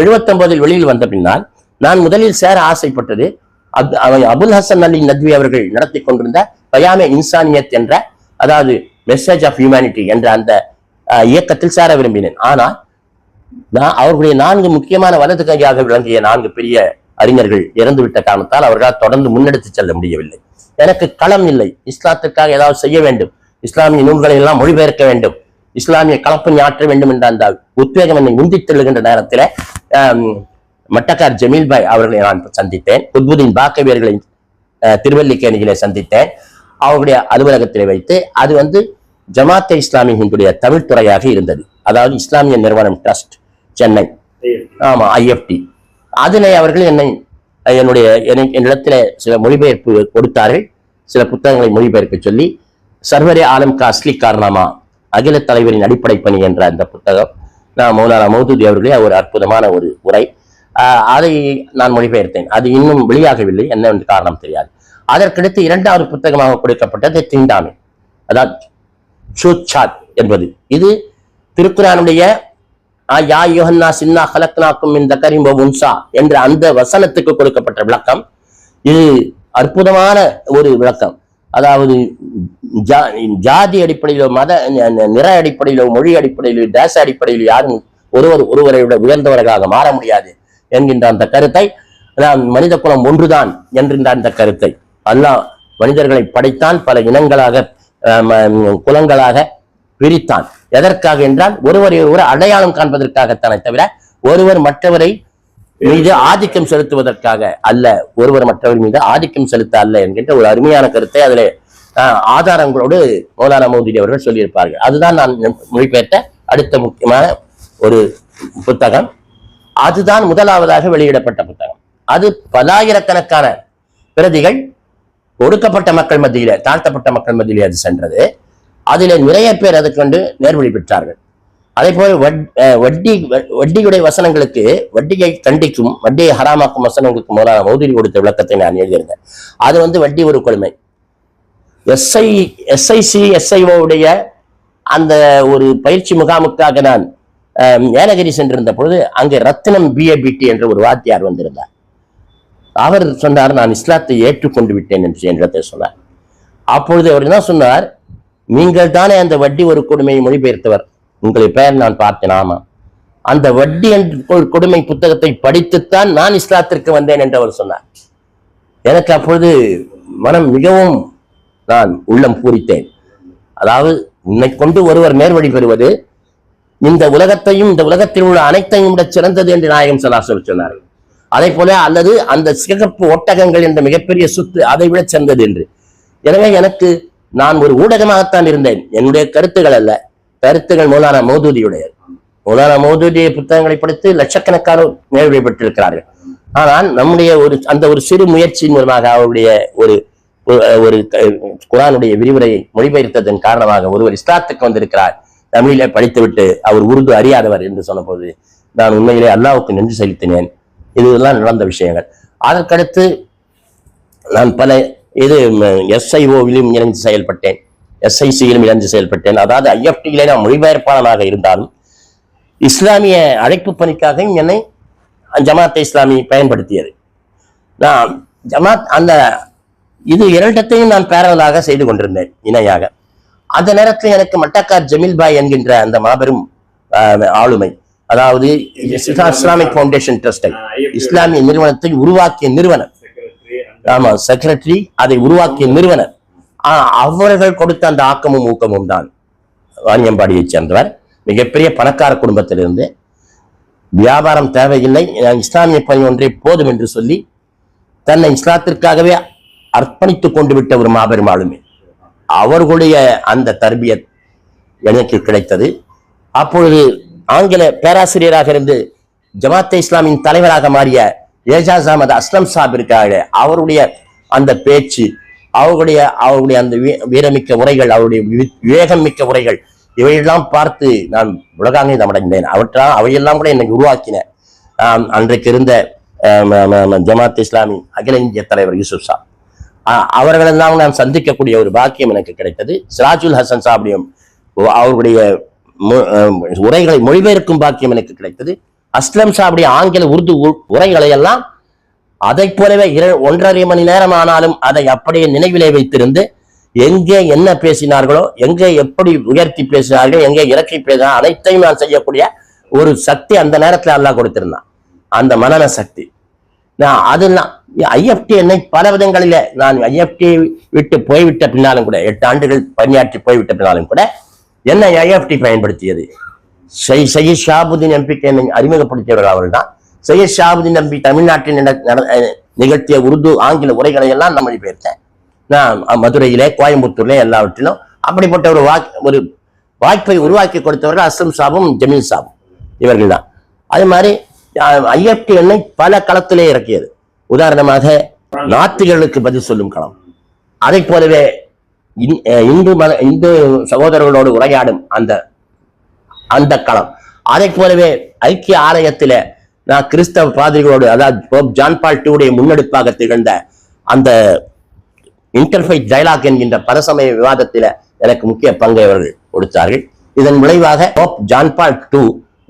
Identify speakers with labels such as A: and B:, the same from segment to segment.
A: எழுபத்தொன்பதில் வெளியில் வந்த பின்னால் நான் முதலில் சேர ஆசைப்பட்டது அபுல் ஹசன் அலி நத்வி அவர்கள் நடத்தி கொண்டிருந்த பயாமே இன்சானியத் என்ற அதாவது மெசேஜ் ஆஃப் ஹியூமனிட்டி என்ற அந்த இயக்கத்தில் சேர விரும்பினேன். ஆனால் நான் அவர்களுடைய நான்கு முக்கியமான வலது கையாக விளங்கிய நான்கு பெரிய அறிஞர்கள் இறந்துவிட்ட காரணத்தால் அவர்களால் தொடர்ந்து முன்னெடுத்து செல்ல முடியவில்லை. எனக்கு களம் இல்லை. இஸ்லாத்திற்காக ஏதாவது செய்ய வேண்டும். இஸ்லாமிய நூல்களை எல்லாம் மொழிபெயர்க்க வேண்டும். இஸ்லாமிய கலப்பணி ஆற்ற வேண்டும் என்ற அந்த உத்வேகம் என்னை உந்தித் தள்ளுகின்ற நேரத்தில் மட்டக்கார் ஜமீல் பாய் அவர்களை நான் சந்தித்தேன். குத்புதீன் பாக்கவியர்களை திருவல்லிக்கேணிகளை திருவல்லிக்கேணியிலே சந்தித்தேன். அவருடைய அலுவலகத்திலே வைத்து அது வந்து ஜமாத்தே இஸ்லாமியினுடைய தமிழ் துறையாக இருந்தது. அதாவது இஸ்லாமிய நிறுவனம் ட்ரஸ்ட் சென்னை. ஆமா ஐஎஃப்டி அதனை அவர்கள் என்னை என்னுடைய என்னிடத்தில் சில மொழிபெயர்ப்பு கொடுத்தார்கள். சில புத்தகங்களை மொழிபெயர்க்க சொல்லி சர்வரே ஆலம் காஸ்லி காரணமா அகில தலைவரின் அடிப்படை பணி என்ற அந்த புத்தகம் நான் மௌலானா மௌதூதி அவர்களே ஒரு அற்புதமான ஒரு உரை. அதை நான் மொழிபெயர்த்தேன். அது இன்னும் வெளியாகவில்லை என்ன என்று காரணம் தெரியாது. அதற்கடுத்து இரண்டாவது புத்தகமாக கொடுக்கப்பட்டது திண்டாமி. அதாவது ஷூச்சாத் என்பது. இது திருக்குறானுடைய யா யோஹன்னா சின்னா ஹலக்னாக்கும் இந்த கரிம்போ உன்சா என்ற அந்த வசனத்துக்கு கொடுக்கப்பட்ட விளக்கம். இது அற்புதமான ஒரு விளக்கம். அதாவது ஜா- ஜாதி அடிப்படையிலோ மத ந- நிற அடிப்படையிலோ மொழி அடிப்படையிலோ தேச அடிப்படையிலோ யாரும் ஒருவர் ஒருவரை விட உயர்ந்தவர்களாக மாற முடியாது என்கின்ற அந்த கருத்தை நாம் மனித குலம் ஒன்றுதான் என்கின்ற அந்த கருத்தை. அல்லாஹ் மனிதர்களை படைத்தான் பல இனங்களாக ம- குலங்களாக பிரித்தான். எதற்காக என்றால் ஒருவரை ஒரு அடையாளம் காண்பதற்காகத்தானே தவிர ஒருவர் மற்றவரை மீது ஆதிக்கம் செலுத்துவதற்காக அல்ல ஒருவர் மற்றவர் மீது ஆதிக்கம் செலுத்த அல்ல என்கின்ற ஒரு அருமையான கருத்தை அதில் ஆதாரங்களோடு மௌலானா மோதி அவர்கள் சொல்லியிருப்பார்கள். அதுதான் நான் மொழிபெயர்த்த அடுத்த முக்கியமான ஒரு புத்தகம். அதுதான் முதலாவதாக வெளியிடப்பட்ட புத்தகம். அது பலாயிரக்கணக்கான பிரதிகள் ஒடுக்கப்பட்ட மக்கள் மத்தியிலே தாழ்த்தப்பட்ட மக்கள் மத்தியிலே அது சென்றது. அதிலே நிறைய பேர் அதுக்கொண்டு நேர்வழி பெற்றார்கள். அதே போல வட்- வட்டி வ- வட்டியுடைய வசனங்களுக்கு வட்டியை கண்டிக்கும் வட்டியை ஹராமாக்கும் வசனங்களுக்கு முதலாக மௌதிரி கொடுத்த விளக்கத்தை நான் எழுதியிருந்தேன். அது வந்து வட்டி ஒரு கொடுமை. எஸ்ஐ எஸ்ஐசி எஸ்ஐஓவுடைய அந்த ஒரு பயிற்சி முகாமுக்காக நான் ஏலகிரி சென்றிருந்த பொழுது அங்கே ரத்தினம் பிஏபிடி என்ற ஒரு வாத்தியார் வந்திருந்தார். அவர் சொன்னார் நான் இஸ்லாத்தை ஏற்றுக்கொண்டு விட்டேன் என்று என்றதை சொன்னார். அப்பொழுது அவர் என்ன சொன்னார்? நீங்கள் தானே அந்த வட்டி ஒரு கொடுமையை மொழிபெயர்த்தவர். உங்களை பெயர் நான் பார்த்தேன் ஆமா. அந்த வட்டி என்ற கொடுமை புத்தகத்தை படித்துத்தான் நான் இஸ்லாத்திற்கு வந்தேன் என்று அவர் சொன்னார். எனக்கு அப்பொழுது மனம் மிகவும் நான் உள்ளம் பூரித்தேன். அதாவது உன்னை கொண்டு ஒருவர் மேற்வழி பெறுவது இந்த உலகத்தையும் இந்த உலகத்தில் உள்ள அனைத்தையும் விட சிறந்தது என்று நாயகம் சலாசல் சொன்னார்கள். அதே போல அல்லது அந்த சிகப்பு ஒட்டகங்கள் என்ற மிகப்பெரிய சொத்து அதை விட சிறந்தது என்று. எனவே எனக்கு நான் ஒரு ஊடகமாகத்தான் இருந்தேன். என்னுடைய கருத்துகள் அல்ல. கருத்துகள் மௌலானா மௌதூதியுடைய மௌலானா மௌதூதிய புத்தகங்களை படித்து லட்சக்கணக்கான நேர்வழி பெற்றிருக்கிறார்கள். ஆனால் நம்முடைய ஒரு அந்த ஒரு சிறு முயற்சியின் மூலமாக அவருடைய ஒரு ஒரு- குரானுடைய விரிவுரையை மொழிபெயர்த்ததன் காரணமாக ஒருவர் இஸ்லாத்துக்கு வந்திருக்கிறார். தமிழிலே படித்துவிட்டு அவர் உருது அறியாதவர் என்று சொன்னபோது நான் உண்மையிலே அல்லாவுக்கு நன்றி செலுத்தினேன். இதுதான் நடந்த விஷயங்கள். அதற்கடுத்து நான் பல இது எஸ்ஐஓவிலும் இணைந்து செயல்பட்டேன். எஸ்ஐசியிலும் இணைந்து செயல்பட்டேன். அதாவது ஐஎஃப்டியிலே நான் மொழிபெயர்ப்பாளனாக இருந்தாலும் இஸ்லாமிய அழைப்பு பணிக்காகவும் என்னை ஜமாத் இஸ்லாமி பயன்படுத்தியது. நான் ஜமாத் அந்த இது இரண்டத்தையும் நான் பேரலாக செய்து கொண்டிருந்தேன் இணையாக. அந்த நேரத்தில் எனக்கு மட்டக்கார் ஜமீல் பாய் என்கின்ற அந்த மாபெரும் ஆளுமை அதாவது இஸ்லாமிக் ஃபவுண்டேஷன் ட்ரஸ்டை இஸ்லாமிய நிறுவனத்தை உருவாக்கிய நிறுவனர். ஆமா செக்ரட்டரி அதை உருவாக்கிய நிறுவனர். அவர்கள் கொடுத்த அந்த ஆக்கமும் ஊக்கமும் தான் வாணியம்பாடியைச் சேர்ந்தவர். மிகப்பெரிய பணக்கார குடும்பத்திலிருந்து வியாபாரம் தேவையில்லை. இஸ்லாமிய பணி ஒன்றே போதும் என்று சொல்லி தன்னை இஸ்லாத்திற்காகவே அர்ப்பணித்துக் கொண்டு விட்ட ஒரு மாபெரும் ஆளுமை அவர்களுடைய அந்த தர்பியத் எனக்கு கிடைத்தது. அப்பொழுது ஆங்கில பேராசிரியராக இருந்து ஜமாத்தே இஸ்லாமின் தலைவராக மாறிய ஏஜாஸ் அஹமது அஸ்லம் சாப் இருக்காங்க அவருடைய அந்த பேச்சு அவர்களுடைய அவருடைய அந்த வீ- வீரமிக்க உரைகள் அவருடைய வி- விவேகம் மிக்க உரைகள் இவையெல்லாம் பார்த்து நான் உலகாங்க அடைந்தேன் அவற்றால் அவையெல்லாம் கூட என்னை உருவாக்கின. அன்றைக்கு இருந்த ஜமாத் இஸ்லாமி அகில இந்திய தலைவர் யூசுப் சாப். அவர்களெல்லாம் நான் சந்திக்கக்கூடிய ஒரு பாக்கியம் எனக்கு கிடைத்தது. சிராஜுல் ஹசன் சாப்டியும் அவர்களுடைய உரைகளை மொழிபெயர்க்கும் பாக்கியம் எனக்கு கிடைத்தது. அஸ்லம் சாவுடைய ஆங்கில உருது உ- உரைகளை எல்லாம் அதைப் போலவே இர- ஒன்றரை மணி நேரம் ஆனாலும் அதை அப்படியே நினைவிலே வைத்திருந்து எங்கே என்ன பேசினார்களோ எங்கே எப்படி உயர்த்தி பேசினார்கள் எங்கே இறக்கி பேசினா அனைத்தையும் நான் செய்யக்கூடிய ஒரு சக்தி அந்த நேரத்தில் அல்லாஹ் கொடுத்திருந்தான். அந்த மனன சக்தி. நான் அதெல்லாம் ஐஎஃப்டி என்னை பல விதங்களில நான் ஐஎஃப்டி விட்டு போய்விட்ட பின்னாலும் கூட எட்டு ஆண்டுகள் பணியாற்றி போய்விட்ட பின்னாலும் கூட என்னை ஐஎஃப்டி பயன்படுத்தியது. ஷை சையத் ஷாபுதீன் எம்பிக்கு என்னை அறிமுகப்படுத்தியவர்கள் அவர்கள் தான் சையத் ஷாபுதீன் நம்பி தமிழ்நாட்டில் நிகழ்த்திய உருது ஆங்கில உரைகளை எல்லாம் நான் மொழிபெயர்த்தேன் நான் மதுரையிலே கோயம்புத்தூர்ல எல்லாவற்றிலும் அப்படிப்பட்ட ஒரு வாக் ஒரு வாய்ப்பை உருவாக்கி கொடுத்தவர்கள் அஸ்லம் சாபும் ஜமீல் சாபும். இவர்கள் தான் அது மாதிரி ஐஎஃப்டி எண்ணெய் பல களத்திலே இறக்கியது. உதாரணமாக நாத்திகளுக்கு பதில் சொல்லும் களம். அதை போலவே இந்- அஹ் இந்து மத இந்து சகோதரர்களோடு உரையாடும் அந்த அந்த களம். அதை போலவே ஐக்கிய ஆலயத்தில நான் கிறிஸ்தவ பாதிரிகளோடு அதாவது போப் ஜான் பால் டூடைய முன்னெடுப்பாக திகழ்ந்த அந்த இன்டர்ஃபைட் டைலாக் என்கின்ற பரசமய விவாதத்தில் எனக்கு முக்கிய பங்கை அவர்கள் கொடுத்தார்கள். இதன் விளைவாக போப் ஜான் பால் டூ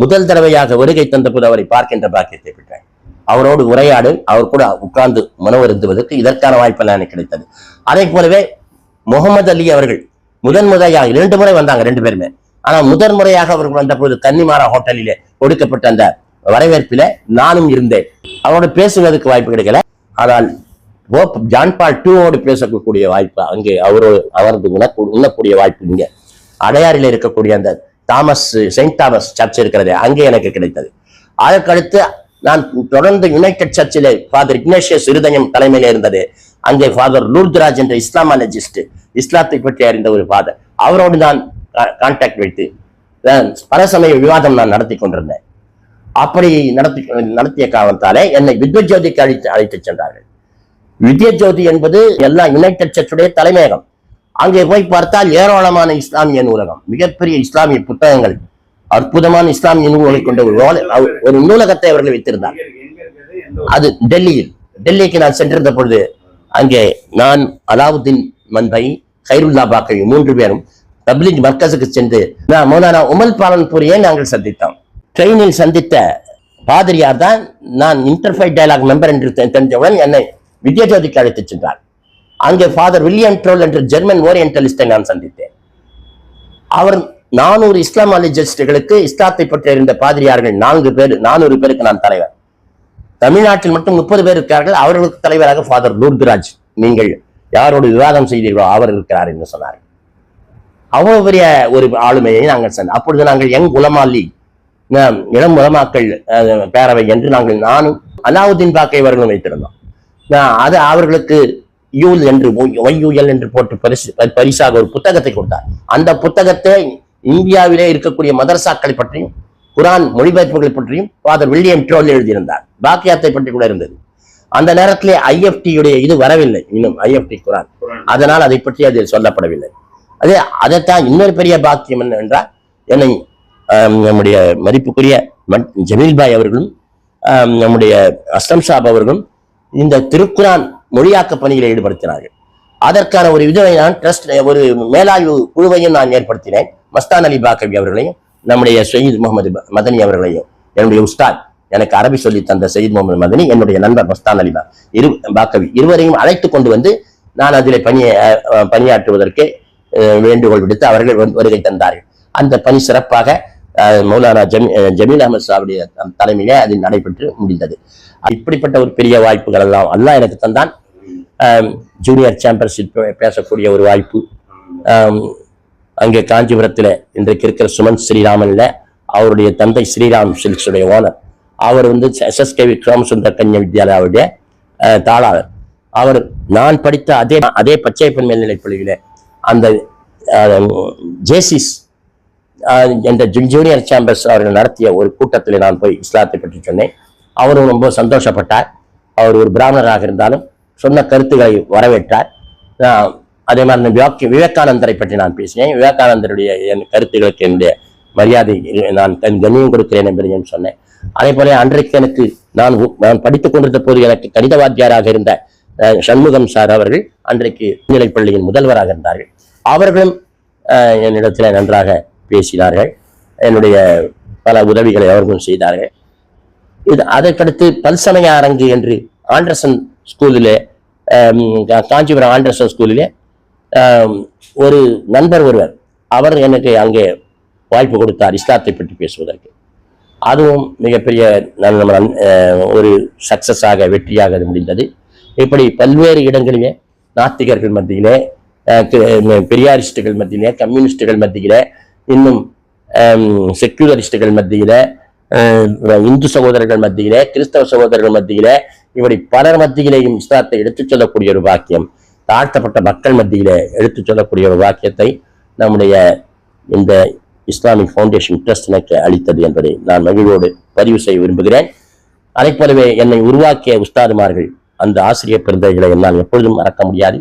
A: முதல் தடவையாக வருகை தந்தபோது அவரை பார்க்கின்ற பாக்கியத்தை பெற்றேன் அவரோடு உரையாடு அவர் கூட உட்கார்ந்து மனவருந்துவதற்கு இதற்கான வாய்ப்பெல்லாம் எனக்கு கிடைத்தது. அதே போலவே முகமது அலி அவர்கள் முதன் முறையாக இரண்டு முறை வந்தாங்க ரெண்டு பேருமே. ஆனால் முதன் முறையாக அவர்கள் வந்தபோது கன்னிமாரா ஹோட்டலிலே கொடுக்கப்பட்ட அந்த வரவேற்பில நானும் இருந்தேன். அவரோட பேசுவதற்கு வாய்ப்பு கிடைக்கல. ஆனால் போப் ஜான் பால் டூவோடு பேசக்கூடிய வாய்ப்பு அங்கே அவரோடு அவரது உண உண்ணக்கூடிய வாய்ப்பு இங்க. அடையாறில் இருக்கக்கூடிய அந்த தாமஸ் செயின்ட் தாமஸ் சர்ச் இருக்கிறது அங்கே எனக்கு கிடைத்தது. அதற்கடுத்து நான் தொடர்ந்து யுனைடெட் சர்ச்சிலே ஃபாதர் இக்னேஷியஸ் இருதயம் தலைமையில் இருந்தது. அங்கே ஃபாதர் லூர்துராஜ் என்ற இஸ்லாமாலஜிஸ்ட் இஸ்லாத்தை பற்றி அறிந்த ஒரு ஃபாதர் அவரோடு நான் கான்டாக்ட் வைத்து பல பரசமய விவாதம் நான் நடத்தி கொண்டிருந்தேன். அப்படி நடத்தி நடத்திய காரணத்தாலே என்னை வித்வஜோதிக்கு அழைத்து அழைத்துச் சென்றார்கள். வித்யஜோதி என்பது எல்லா யுனைடெட் சர்ச்சுடைய தலைமையகம். அங்கே போய் பார்த்தால் ஏராளமான இஸ்லாமிய நூலகம் மிகப்பெரிய இஸ்லாமிய புத்தகங்கள் அற்புதமான இஸ்லாமிய நூல்களை கொண்ட ஒரு ஒரு நூலகத்தை அவர்கள் வைத்திருந்தார். அது டெல்லியில். டெல்லிக்கு நான் சென்றிருந்த பொழுது அங்கே நான் அலாவுதீன் மன்பை ஹைருல்லா பாக்கை மூன்று பேரும் தப்லீக் மர்கஸுக்கு சென்று நான் மௌலானா உமல் பாலன்பூரியை நாங்கள் சந்தித்தோம். ட்ரெயினில் சந்தித்த பாதிரியார் தான் நான் இன்டர்ஃபைட் டயலாக் மெம்பர் என்று தெரிஞ்சவுடன் என்னை வித்யாஜோதிக்கு அழைத்துச் சென்றார். அங்கே ஃபாதர் வில்லியம் ட்ரோல் என்ற ஜெர்மன் ஓரியன்டலிஸ்டை நான் சந்தித்தேன். அவர் நானூறு இஸ்லாமாலஜிஸ்டுகளுக்கு இஸ்லாத்தை பற்றி இருந்த பாதிரியார்கள் நான்கு பேர் நானூறு பேருக்கு நான் தலைவர். தமிழ்நாட்டில் மட்டும் முப்பது பேர் இருக்கிறார்கள். அவர்களுக்கு தலைவராக ஃபாதர் லூர்துராஜ் நீங்கள் யாரோடு விவாதம் செய்தீர்களோ அவர் இருக்கிறார் என்று சொன்னார் அவ்வளவு பெரிய ஒரு ஆளுமையை நாங்கள் சென்றோம் அப்பொழுது நாங்கள் யங் குலமாலி இளம் உலமாக்கள் பேரவை என்று நாங்கள் நானும் அலாவுதீன் பாக்கை அவர்களும் வைத்திருந்தோம். அது அவர்களுக்கு யூல் என்று ஒய்யூஎல் என்று போட்டு பரிசு பரிசாக ஒரு புத்தகத்தை கொடுத்தார். அந்த புத்தகத்தை இந்தியாவிலே இருக்கக்கூடிய மதரசாக்களை பற்றியும் குரான் மொழிபெயர்ப்புகளை பற்றியும் ஃபாதர் வில்லியம் ட்ரோல் எழுதியிருந்தார். பாக்கியாத்தை பற்றி கூட இருந்தது. அந்த நேரத்திலே ஐஎஃப்டியுடைய இது வரவில்லை இன்னும் ஐஎஃப்டி குரான். அதனால் அதை பற்றி அதில் சொல்லப்படவில்லை. அதே அதைத்தான் இன்னொரு பெரிய பாக்கியம் என்னவென்றால் என்னை நம்முடைய மதிப்புக்குரிய ஜமீல்பாய் பாய் அவர்களும் நம்முடைய அஸ்லம் சாப் அவர்களும் இந்த திருக்குரான் மொழியாக்க பணியில் ஈடுபடுத்தினார்கள். அதற்கான ஒரு இதுவை நான் ட்ரஸ்ட் ஒரு மேலாய்வு குழுவையும் நான் ஏற்படுத்தினேன். மஸ்தான் அலி பாக்கவி அவர்களையும் நம்முடைய சயீத் முகமது மதனி அவர்களையும் என்னுடைய உஸ்தாத் எனக்கு அரபி சொல்லி தந்த சயீத் முகமது மதனி என்னுடைய நண்பர் மஸ்தான் அலி இரு பாக்கவி இருவரையும் அழைத்து கொண்டு வந்து நான் அதில் பணியை பணியாற்றுவதற்கு வேண்டுகோள் விடுத்து அவர்கள் வருகை தந்தார்கள். அந்த பணி சிறப்பாக மௌலானா ஜமீ ஜமீல் அகமது சாவுடைய தலைமையிலே அது நடைபெற்று முடிந்தது. இப்படிப்பட்ட ஒரு பெரிய வாய்ப்புகள் எல்லாம் அல்லாஹ் எனக்கு தந்தான். ஜூனியர் சாம்பியன்ஷிப் பேசக்கூடிய ஒரு வாய்ப்பு. அங்கே காஞ்சிபுரத்தில் இன்றைக்கு இருக்கிற சுமன் ஸ்ரீராமன்ல அவருடைய தந்தை ஸ்ரீராம் சில்க்ஸுடைய ஓனர். அவர் வந்து எஸ்எஸ்கேவி சோமசுந்தர கன்யா வித்யாலயாவுடைய தாளாளர். அவர் நான் படித்த அதே அதே பச்சைப்பன் மேல்நிலைப் பள்ளியில அந்த ஜேசிஸ் என்ற ஜூனியர் சாம்பர்ஸ் அவர்கள் நடத்திய ஒரு கூட்டத்தில் நான் போய் இஸ்லாத்தை பற்றி சொன்னேன். அவரும் ரொம்ப சந்தோஷப்பட்டார். அவர் ஒரு பிராமணராக இருந்தாலும் சொன்ன கருத்துக்களை வரவேற்றார். அதே மாதிரி இந்த விவேகானந்தரை பற்றி நான் பேசினேன். விவேகானந்தருடைய என் கருத்துக்களுக்கு என்னுடைய மரியாதை நான் தன் கண்ணியம் கொடுக்கிறேன் என்பதையும் சொன்னேன். அதே போல அன்றைக்கு எனக்கு நான் நான் படித்துக் கொண்டிருந்த போது எனக்கு கணித வாத்தியாராக இருந்த சண்முகம் சார் அவர்கள் அன்றைக்கு நிலைப்பள்ளியின் பள்ளியின் முதல்வராக இருந்தார்கள். அவர்களும் என்னிடத்தில் நன்றாக பேசினார்கள். என்னுடைய பல உதவிகளை அவர்களும் செய்தார்கள். இது அதற்கடுத்து பல்சமய அரங்கு என்று ஆண்டர்சன் ஸ்கூலிலே காஞ்சிபுரம் ஆண்டர்சன் ஸ்கூலிலே ஒரு நண்பர் ஒருவர் அவர் எனக்கு அங்கே வாய்ப்பு கொடுத்தார் இஸ்லாத்தை பற்றி பேசுவதற்கு. அதுவும் மிகப்பெரிய நல்ல நன்- அஹ், ஒரு சக்சஸாக வெற்றியாக முடிந்தது. இப்படி பல்வேறு இடங்களிலே நாத்திகர்கள் மத்தியிலே பெரியாரிஸ்டுகள் மத்தியிலே கம்யூனிஸ்டுகள் மத்தியிலே இன்னும் um, செக்யூலரிஸ்டுகள் மத்தியில் um, இந்து சகோதரர்கள் மத்தியிலே கிறிஸ்தவ சகோதரர்கள் மத்தியிலே இப்படி பலர் மத்தியிலேயும் இஸ்லாத்தை எடுத்துச் சொல்லக்கூடிய ஒரு வாக்கியம் தாழ்த்தப்பட்ட மக்கள் மத்தியிலே எடுத்துச் சொல்லக்கூடிய ஒரு வாக்கியத்தை நம்முடைய இந்த இஸ்லாமிக் ஃபவுண்டேஷன் ட்ரஸ்ட் எனக்கு அளித்தது என்பதை நான் மகிழ்வோடு பதிவு செய்ய விரும்புகிறேன். அதைப் போலவே என்னை உருவாக்கிய உஸ்தாதுமார்கள் அந்த ஆசிரியர் பெருந்தைகளை என்னால் எப்பொழுதும் மறக்க முடியாது.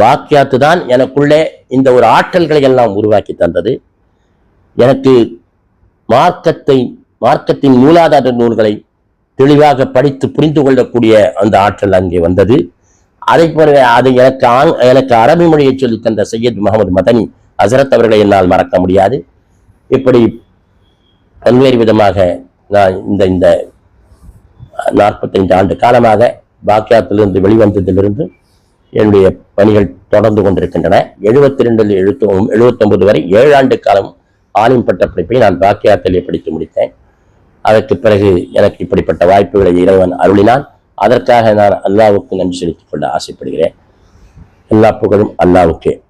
A: பாக்கியாத்து தான் எனக்குள்ளே இந்த ஒரு ஆற்றல்களை எல்லாம் உருவாக்கி தந்தது. எனக்கு மார்க்கத்தை மார்க்கத்தின் மூலாதார நூல்களை தெளிவாக படித்து புரிந்து கொள்ளக்கூடிய அந்த ஆற்றல் அங்கே வந்தது. அதை போலவே அதை எனக்கு ஆங் எனக்கு அரபி மொழியை சொல்லி தந்த சையத் முகமது மதனி அசரத் அவர்களை என்னால் மறக்க முடியாது. இப்படி பல்வேறு விதமாக நான் இந்த இந்த நாற்பத்தைந்து ஆண்டு காலமாக பாக்கியாத்திலிருந்து வெளிவந்ததிலிருந்து என்னுடைய பணிகள் தொடர்ந்து கொண்டிருக்கின்றன. எழுபத்தி ரெண்டில் எழுத்து எழுபத்தொன்பது வரை ஏழு ஆண்டு காலம் ஆலிம் பட்ட படிப்பை நான் பாக்கியாத்திலே படித்து முடித்தேன். அதற்கு பிறகு எனக்கு இப்படிப்பட்ட வாய்ப்புகளை இறைவன் அருளினான். அதற்காக நான் அல்லாவுக்கு நன்றி செலுத்திக் கொள்ள ஆசைப்படுகிறேன். எல்லா புகழும் அல்லாவுக்கே.